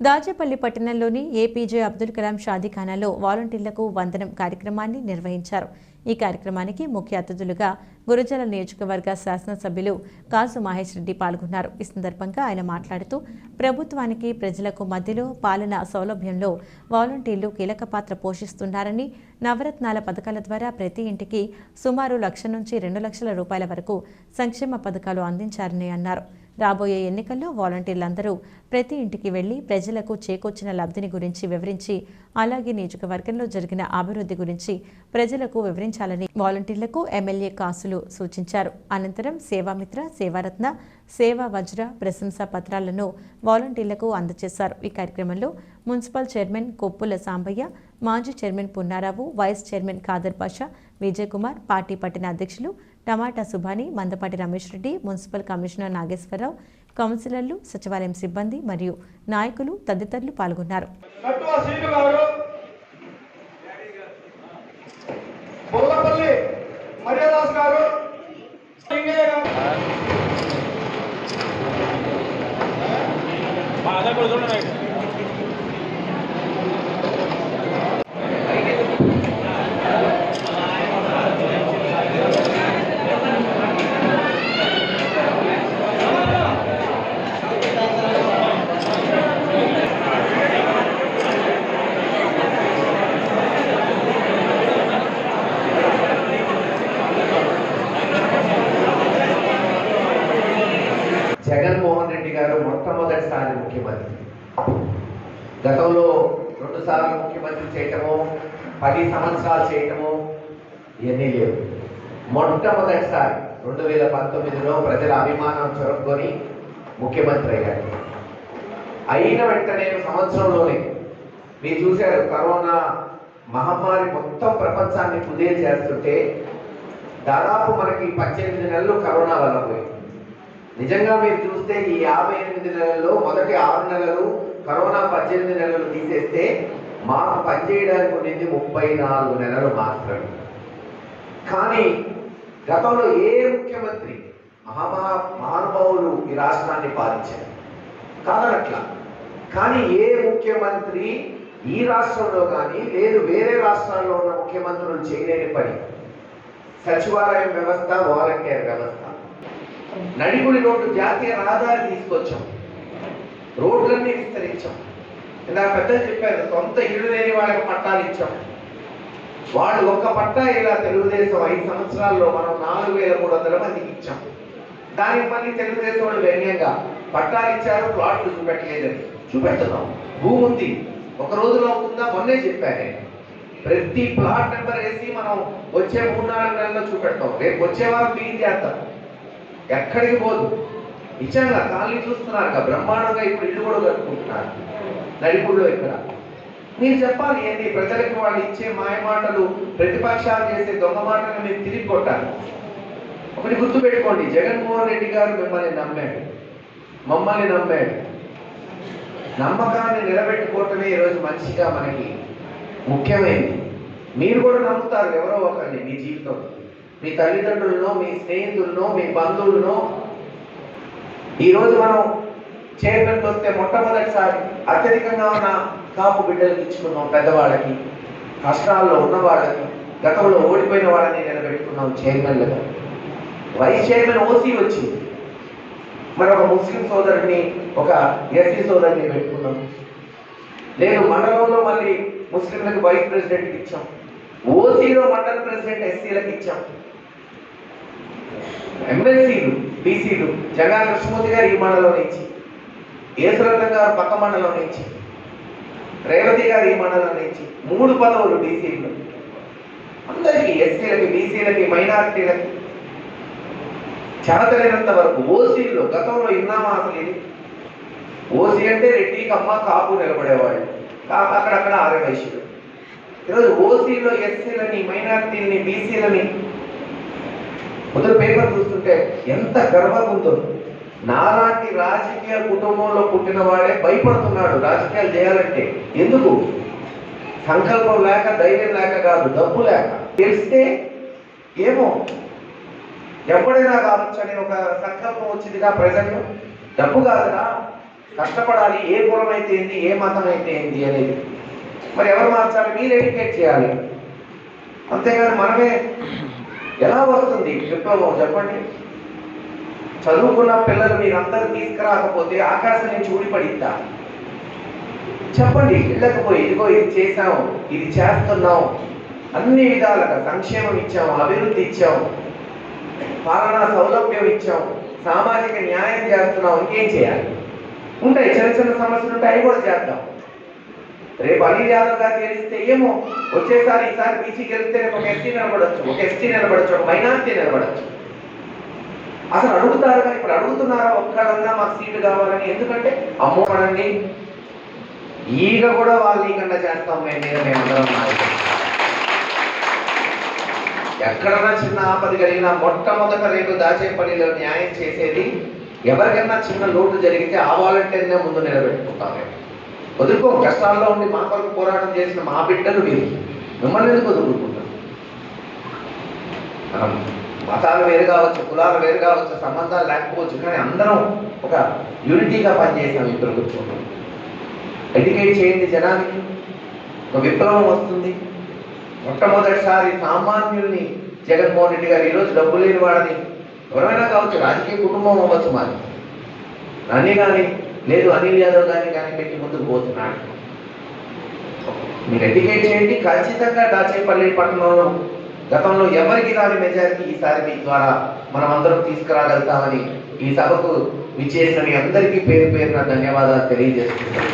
దాచేపల్లి పట్టణంలోని ఏపీజే అబ్దుల్ కలాం షాదీఖానాలో వాలంటీర్లకు వందనం కార్యక్రమాన్ని నిర్వహించారు. ఈ కార్యక్రమానికి ముఖ్య అతిథులుగా గురజల నియోజకవర్గ శాసనసభ్యులు కాసు మహేష్ రెడ్డి పాల్గొన్నారు. ఈ సందర్భంగా ఆయన మాట్లాడుతూ ప్రభుత్వానికి ప్రజలకు మధ్యలో పాలన సౌలభ్యంలో వాలంటీర్లు కీలక పాత్ర పోషిస్తున్నారని నవరత్నాల పథకాల ద్వారా ప్రతి ఇంటికి సుమారు లక్ష నుంచి రెండు లక్షల రూపాయల వరకు సంక్షేమ పథకాలు అందించారని అన్నారు. రాబోయే ఎన్నికల్లో వాలంటీర్లందరూ ప్రతి ఇంటికి వెళ్ళి ప్రజలకు చేకూర్చిన లబ్ధిని గురించి వివరించి అలాగే నియోజకవర్గంలో జరిగిన అభివృద్ధి గురించి ప్రజలకు వివరించాలని వాలంటీర్లకు ఎమ్మెల్యే కాసులు సూచించారు. అనంతరం సేవామిత్ర సేవారత్న సేవా వజ్ర ప్రశంసా పత్రాలను వాలంటీర్లకు అందజేశారు. ఈ కార్యక్రమంలో మున్సిపల్ చైర్మన్ కొప్పుల సాంబయ్య మాజీ chairman Punnarao vice chairman Khader Pasha Vijay Kumar party పట్టణ అధ్యక్షులు tomato Subhani Mandapati Ramesh Reddy municipal commissioner Nageswara Rao కౌన్సిలర్లు సచివాలయం సిబ్బంది మరియు నాయకులు తదితరులు పాల్గొన్నారు కట్టువ శ్రీను గారు బుల్లపల్లి మర్యాదాస్ గారు లింగయ్య గారు జగన్మోహన్ రెడ్డి గారు మొట్టమొదటిసారి ముఖ్యమంత్రి. గతంలో రెండుసార్లు ముఖ్యమంత్రి చేయటము పది సంవత్సరాలు చేయటము ఇవన్నీ లేవు. మొట్టమొదటిసారి రెండు వేల పంతొమ్మిదిలో ప్రజల అభిమానం చొరక్కొని ముఖ్యమంత్రి అయ్యారు. అయిన వెంటనే సంవత్సరంలోనే మీరు చూశారు కరోనా మహమ్మారి మొత్తం ప్రపంచాన్ని కుదేలు చేస్తుంటే దాదాపు మనకి పద్దెనిమిది నెలలు కరోనా వల్ల పోయింది. నిజంగా మీరు చూస్తే ఈ యాభై ఎనిమిది నెలల్లో మొదటి ఆరు నెలలు కరోనా పద్దెనిమిది నెలలు తీసేస్తే మాకు పనిచేయడానికి ఉండింది ముప్పై నాలుగు నెలలు మాత్రమే. కానీ గతంలో ఏ ముఖ్యమంత్రి మహామహా మహానుభావులు ఈ రాష్ట్రాన్ని పాలించారు? కాదనట్లా. కానీ ఏ ముఖ్యమంత్రి ఈ రాష్ట్రంలో కానీ లేదు వేరే రాష్ట్రాల్లో ఉన్న ముఖ్యమంత్రులు చేయలేని పని. సచివాలయం వ్యవస్థ వాలంటీర్ వ్యవస్థ. నడిగుడి రోడ్డు జాతీయ రహదారి తీసుకొచ్చాం. రోడ్లన్నీ విస్తరించాం. ఇందాక పెద్దలు చెప్పారు సొంత ఇల్లు లేని వాళ్ళకి పట్టాలు ఇచ్చాం. వాళ్ళు ఒక్క పట్టా ఇలా తెలుగుదేశం ఐదు సంవత్సరాల్లో మనం నాలుగు వేల మూడు వందల మందికి ఇచ్చాం. దానికి మళ్ళీ తెలుగుదేశం వాళ్ళు వ్యంగ్యంగా పట్టాలు ఇచ్చారు ప్లాట్లు చూపెట్టలేదని చూపెడుతున్నాం. భూమి ఉంది. ఒక రోజులో అవుతుందా మొన్నే చెప్పాను నేను. ప్రతి ప్లాట్ నెంబర్ వేసి మనం వచ్చే మూడు నాలుగు నెలల్లో చూపెడతాం. రేపు వచ్చే వారం బిగిన్ చేస్తాం. ఎక్కడికి పోదు. నిజంగా కాలనీ చూస్తున్నారు కదా బ్రహ్మాండంగా ఇప్పుడు ఇల్లు కూడా కట్టుకుంటున్నారు. నడిపుడులో ఇక్కడ. మీరు చెప్పాలి ఏంటి? ప్రజలకు వాళ్ళు ఇచ్చే మాయ మాటలు ప్రతిపక్షాలు చేసే దొంగ మాటలు మీరు తిరిగి కొట్టాలి. ఒకటి గుర్తుపెట్టుకోండి జగన్మోహన్ రెడ్డి గారు మిమ్మల్ని నమ్మాడు. మమ్మల్ని నమ్మాడు. నమ్మకాన్ని నిలబెట్టుకోవటమే ఈరోజు మనిషిగా మనకి ముఖ్యమైనది మీరు కూడా నమ్ముతారు ఎవరో ఒకరిని మీ జీవితంలో. మీ తల్లిదండ్రులను మీ స్నేహితులను మీ బంధువులను. ఈరోజు మనం చైర్మన్ వస్తే మొట్టమొదటిసారి అత్యధికంగా ఉన్న కాపు బిడ్డలకు ఇచ్చుకున్నాం పెద్దవాళ్ళకి కష్టాల్లో ఉన్న వాళ్ళకి గతంలో ఓడిపోయిన వాళ్ళని నిలబెట్టుకున్నాం చైర్మన్లుగా. వైస్ చైర్మన్ ఓసీ వచ్చింది. మరి ఒక ముస్లిం సోదరుడిని ఒక ఎస్సీ సోదరుని పెట్టుకున్నాం. లేదు మండలంలో మళ్ళీ ముస్లింలకు వైస్ ప్రెసిడెంట్కి ఇచ్చాం. ఓసీలో మండల ప్రెసిడెంట్ ఎస్సీలకు ఇచ్చాం. ఎమ్మెల్సీలు బీసీలు జగా కృష్ణమూర్తి గారు ఈ మండలం నుంచి ఏసురత్నం గారు పక్క మండలం నుంచి రేవతి గారు ఈ మండలం నుంచి మూడు పదవులు బీసీలు. అందరికీ ఎస్సీలకి బీసీలకి మైనారిటీలకి చేతలేనంత వరకు ఓసీల్లో గతంలో ఇన్నామా అసలు ఇది? ఓసీ అంటే రెడ్డి కమ్మ కాపు నిలబడేవాళ్ళు. కాక అక్కడక్కడ ఆర్య ఈరోజు ఓసీలో ఎస్సీలని మైనార్టీలని బీసీలని మొదటి పేపర్ చూస్తుంటే ఎంత గర్వంగా ఉందో. నాలాంటి రాజకీయ కుటుంబంలో పుట్టిన వాడే భయపడుతున్నాడు రాజకీయాలు చేయాలంటే. ఎందుకు? సంకల్పం లేక ధైర్యం లేక కాదు డబ్బు లేక. తెలిస్తే ఏమో? ఎప్పుడైనా కావచ్చు అనే ఒక సంకల్పం వచ్చిందిగా ప్రజలు డబ్బు కాదురా. కష్టపడాలి ఏ కులం అయితే ఏంది ఏ మతం అయితే ఏంది అనేది. మరి ఎవరు మార్చాలి? మీరు ఎడ్యుకేట్ చేయాలి. అంతేగాని మనమే ఎలా వస్తుంది? చెప్పాము చెప్పండి. చదువుకున్న పిల్లలు మీరందరూ తీసుకురాకపోతే ఆకాశం నుంచి ఊడిపడిద్దా? చెప్పండి వెళ్ళకపోయి ఇదిగో ఇది చేసాము ఇది చేస్తున్నాం. అన్ని విధాలుగా సంక్షేమం ఇచ్చాము అభివృద్ధి ఇచ్చాం పాలనా సౌలభ్యం ఇచ్చాం సామాజిక న్యాయం చేస్తున్నాం ఇంకేం చేయాలి? ఉంటాయి చిన్న చిన్న సమస్యలు ఉంటాయి అవి కూడా చేద్దాం. రేపు అనిల్ యాదవ్ గారు గెలిస్తే ఏమో వచ్చేసారి ఈసారి బీసీ గెలిస్తే రేపు ఒక ఎస్టీ నిలబడచ్చు ఒక ఎస్టీ నిలబడచ్చు ఒక మైనార్టీ నిలబడచ్చు. అసలు అడుగుతారు కానీ ఇప్పుడు అడుగుతున్నారా ఒక్కడన్నా మాకు సీటు కావాలని? ఎందుకంటే అమ్మోడండి ఈగ కూడా వాళ్ళు నీకన్నా చేస్తాం మేము మీద మేమందరం ఎక్కడన్నా చిన్న ఆపద కలిగినా మొట్టమొదట రేపు దాచేపల్లిలో న్యాయం చేసేది ఎవరికైనా చిన్న లోటు జరిగితే ఆ వాలంటీర్నే ముందు నిలబెట్టుకుంటాం వదులుకో కష్టాల్లో ఉండి మా కొరకు పోరాటం చేసిన మా బిడ్డలు మీరు మిమ్మల్ని ఎందుకు వదులుకుంటారు? మనం మతాలు వేరు కావచ్చు కులాలు వేరు కావచ్చు సంబంధాలు లేకపోవచ్చు కానీ అందరం ఒక యూనిటీగా పనిచేసాం ఈ ప్రభుత్వంలో ఎడ్యుకేట్ చేయండి జనానికి. ఒక విప్లవం వస్తుంది. మొట్టమొదటిసారి సామాన్యుల్ని జగన్మోహన్ రెడ్డి గారు ఈరోజు డబ్బు లేని వాడని ఎవరైనా కావచ్చు రాజకీయ కుటుంబం అవ్వచ్చు మాది. నన్ను కానీ లేదు అనిల్ యాదవ్ గారిని కనిపెట్టి ముందుకు పోతున్నాడు మీరు ఎడ్యుకేట్ చేయండి ఖచ్చితంగా దాచేపల్లి పట్టణంలో గతంలో ఎవరికి రాని మెజారిటీ ఈసారి మీ ద్వారా మనం అందరం తీసుకురాగలుగుతామని ఈ సభకు విచ్చేసిన మీ అందరికీ పేరు పేరున ధన్యవాదాలు తెలియజేస్తున్నాను.